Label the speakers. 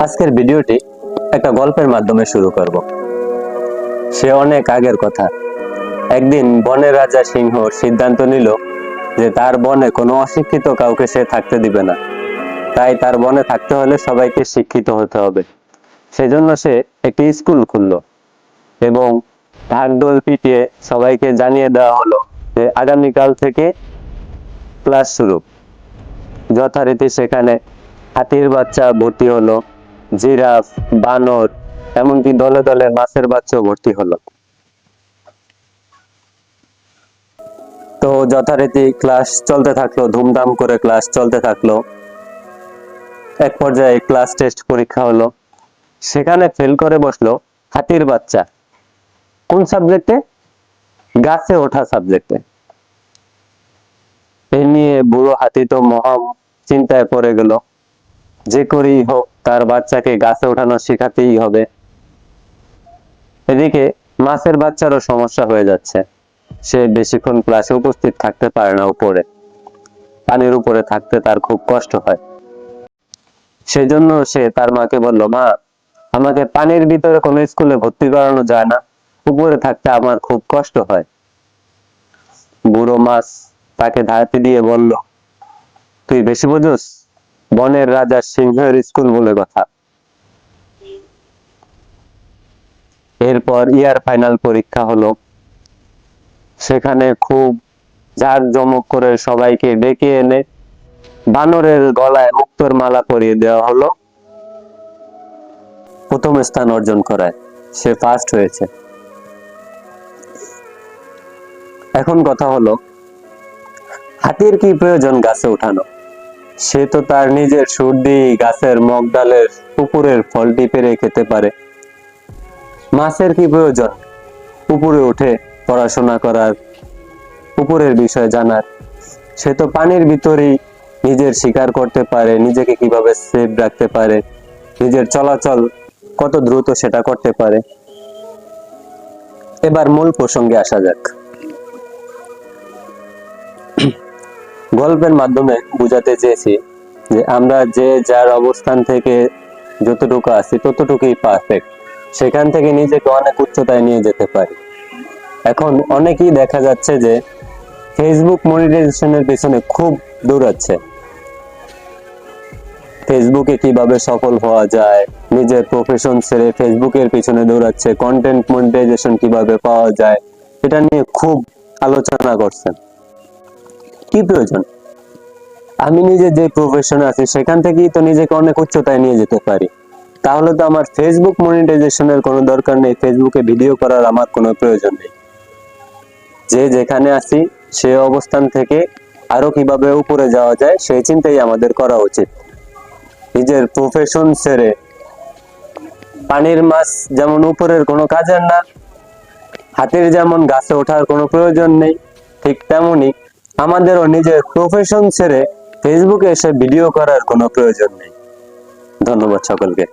Speaker 1: আজকের ভিডিওটি একটা গল্পের মাধ্যমে শুরু করব। সে অনেক আগের কথা। একদিন বনের রাজা সিংহ সিদ্ধান্ত নিল যে তার বনে কোনো অশিক্ষিত কাউকে সে থাকতে দিবে না। তাই তার বনে থাকতে হলে সবাইকে শিক্ষিত হতে হবে। সেজন্য সে একটি স্কুল খুললো এবং ঢাকঢোল পিটিয়ে সবাইকে জানিয়ে দেওয়া হলো যে আগামীকাল থেকে ক্লাস শুরু। যথারীতি সেখানে হাতির বাচ্চা ভর্তি হলো, জিরাফ, বানর, এমনকি দলে দলে মাছের বাচ্চাও ভর্তি হলো। তো যথারীতি ক্লাস চলতে থাকল, ধুমধাম করে ক্লাস চলতে থাকল। এক পর্যায়ে ক্লাস টেস্ট পরীক্ষা হলো। সেখানে ফেল করে বসল হাতির বাচ্চা। কোন সাবজেক্টে গাছে ওঠা সাবজেক্টে এ নিয়ে বুড়ো হাতি তো মহা চিন্তায় পড়ে গেল। যে করেই হোক, তার বাচ্চাকে গাছে ওঠানো শেখাতেই হবে। এদিকে মাছের বাচ্চারও সমস্যা হয়ে যাচ্ছে। সে বেশিক্ষণ ক্লাসে উপস্থিত থাকতে পারে না উপরে। পানির উপরে থাকতে তার খুব কষ্ট হয়। সেই জন্য সে তার মাকে বলল, মা, আমাকে পানির ভিতরে কোনো স্কুলে ভর্তি করানো যায় না। উপরে থাকতে আমার খুব কষ্ট হয়। বুড়ো মাছ তাকে ধারতি দিয়ে বলল, তুই বেশি বুঝোস? বনের রাজা সিংহের স্কুল বলে কথা। এরপর ইয়ার ফাইনাল পরীক্ষা হলো। সেখানে খুব জাঁক জমক করে সবাইকে ডেকে এনে বানরের গলায় মুক্তোর মালা পরিয়ে দেওয়া হলো। প্রথম স্থান অর্জন করায়। সে ফার্স্ট হয়েছে। এখন কথা হলো, হাতির কি প্রয়োজন গাছে উঠানো? সে তো তার নিজের সুর দিয়ে গাছের মগডালের উপরের ফলটি পেরে খেতে পারে। মাছের কি প্রয়োজন? উপরে উঠে পড়াশোনা করার উপরের বিষয় জানার। সে তো পানির ভিতরেই নিজের শিকার করতে পারে, নিজেকে কীভাবে সেফ রাখতে পারে, নিজের চলাচল কত দ্রুত সেটা করতে পারে। এবার মূল প্রসঙ্গে আসা যাক। গল্পের মাধ্যমে বুঝাতে চেয়েছি যে আমরা যে যার অবস্থান থেকে যতটুকু আছি ততটুকুই পারফেক্ট সেখান থেকে নিজেকে অনেক উচ্চতায় নিয়ে যেতে পারি। এখন অনেকেই দেখা যাচ্ছে যে ফেসবুক মনিটাইজেশনের পেছনে খুব দৌড়াচ্ছে ফেসবুকে কীভাবে সফল হওয়া যায়, নিজের প্রফেশন ছেড়ে ফেসবুকের পিছনে দৌড়াচ্ছে কন্টেন্ট মনিটাইজেশন কীভাবে পাওয়া যায়, এটা নিয়ে খুব আলোচনা করছেন। কি প্রয়োজন। আমি নিজে যে প্রফেশনে আছি, সেখান থেকেই তো নিজেকে অনেক উচ্চতায় নিয়ে যেতে পারি। তাহলে তো আমার ফেসবুক মনিটাইজেশনের কোনো দরকার নেই ফেসবুকে ভিডিও করার আমার কোনো প্রয়োজন নেই। যে যেখানে আছি, সে অবস্থান থেকে আরও কীভাবে উপরে যাওয়া যায়, সেই চিন্তাই আমাদের করা উচিত। নিজের প্রফেশন ছেড়ে পানির মাছ যেমন উপরের কোনো কাজের না, হাতের যেমন গাছে ওঠার কোনো প্রয়োজন নেই, ঠিক তেমনি আমাদেরও নিজের প্রফেশন ছেড়ে ফেসবুকে এসে ভিডিও করার কোনো প্রয়োজন নেই। ধন্যবাদ সকলকে।